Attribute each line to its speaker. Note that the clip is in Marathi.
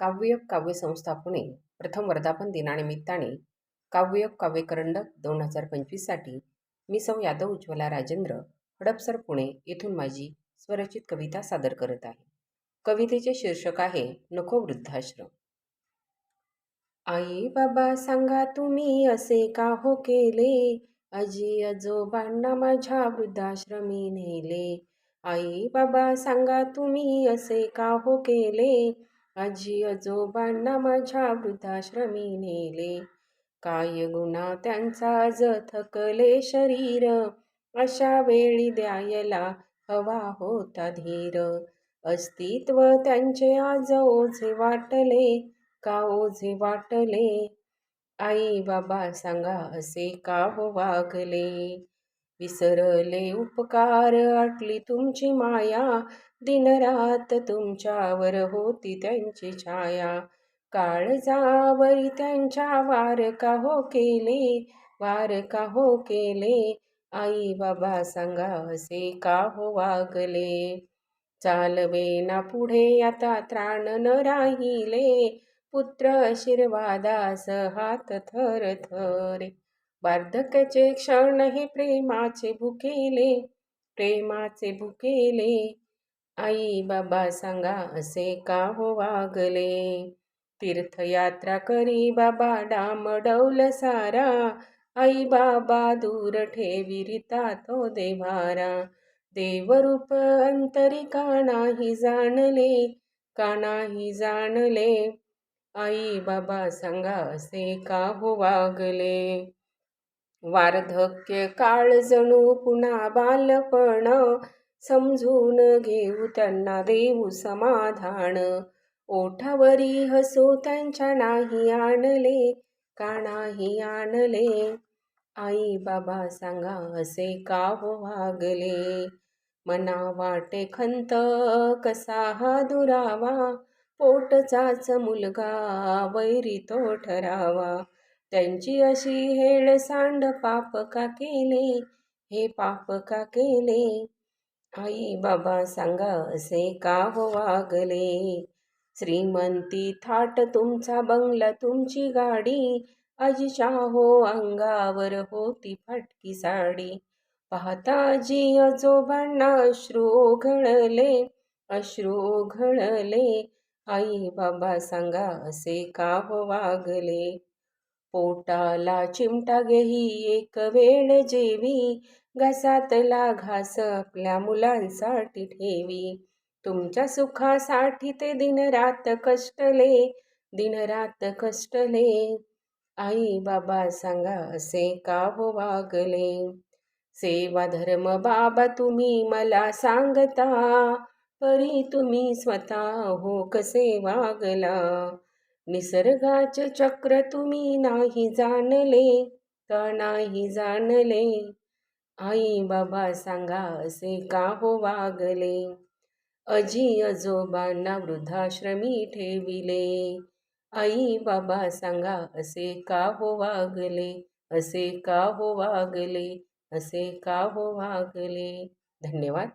Speaker 1: काव्ययोग काव्यसंस्था पुणे प्रथम वर्धापन दिनानिमित्ताने काव्ययोग काव्यकरंडक दोन हजार पंचवीससाठी मी सौ यादव उज्ज्वला राजेंद्र हडपसर पुणे येथून माझी स्वरचित कविता सादर करत आहे. कवितेचे शीर्षक आहे नको वृद्धाश्रम. आई बाबा सांगा तुम्ही असे का हो केले? आजी आजोबांना माझ्या वृद्धाश्रमी नेले. आई बाबा सांगा तुम्ही असे का हो केले? आजी आजोबांना माझ्या वृद्धाश्रमी नेले. काय गुणा त्यांचा ज थकले शरीर अशा वेळी द्यायला हवा होता धीर. अस्तित्व त्यांचे आज ओझे वाटले का ओझे वाटले? आई बाबा सांगा असे का हो वागले? विसरले उपकार आटली तुमची माया. दिनरात तुमच्यावर होती त्यांची छाया. काळजावरी त्यांच्या वार का हो केले वार का हो केले. आई बाबा सांगा असे का हो वागले? चालवे ना पुढे आता त्राण न राहिले. पुत्र आशीर्वादास हात थर थर. वार्धक्याचे क्षण हे प्रेमाचे भुकेले प्रेमाचे भुकेले. आई बाबा सांगा असे का हो वागले? तीर्थयात्रा करी बाबा डामडौल सारा. आई बाबा दूर ठेविरिता तो देवारा. देवरूप अंतरी का नाही जाणले का नाही जाणले? आई बाबा सांगा असे का हो वागले? वार्धक्य काळ जणू पुन्हा बालपण. समजून घेऊ त्यांना देऊ समाधान. ओठावरी हसू त्यांच्या नाही आणले का नाही आणले? आई बाबा सांगा असे का हो वागले? मना वाटे खंत कसा हा दुरावा? पोटचाच मुलगा वैरी तो ठरावा. त्यांची अशी हेळ सांड पाप का केले? हे पाप का केले? आई बाबा सांगा असे का हो वागले? श्रीमंती थाट तुमचा बंगला तुमची गाडी. आजीच्या हो अंगावर होती फाटकी साडी. पाहता आजी आजोबांना अश्रू घळले अश्रू घळले. आई बाबा सांगा असे का हो वागले? पोटाला चिमटा घेही एक वेळ जेवी. घासातला घास आपल्या मुलांसाठी ठेवी. तुमच्या सुखासाठी ते दिनरात कष्टले दिनरात कष्टले. आई बाबा सांगा असे का हो वागले? सेवा धर्म बाबा तुम्ही मला सांगता परी तुम्ही स्वतः हो कसे वागला? निसर्गाचे चक्र तुम्ही नाही जाणले का नाही जाणले? आई बाबा सांगा असे का हो वागले? अजी आजोबांना वृद्धाश्रमी ठेविले. आई बाबा सांगा असे का हो वागले? असे का हो वागले? असे का हो वागले? धन्यवाद.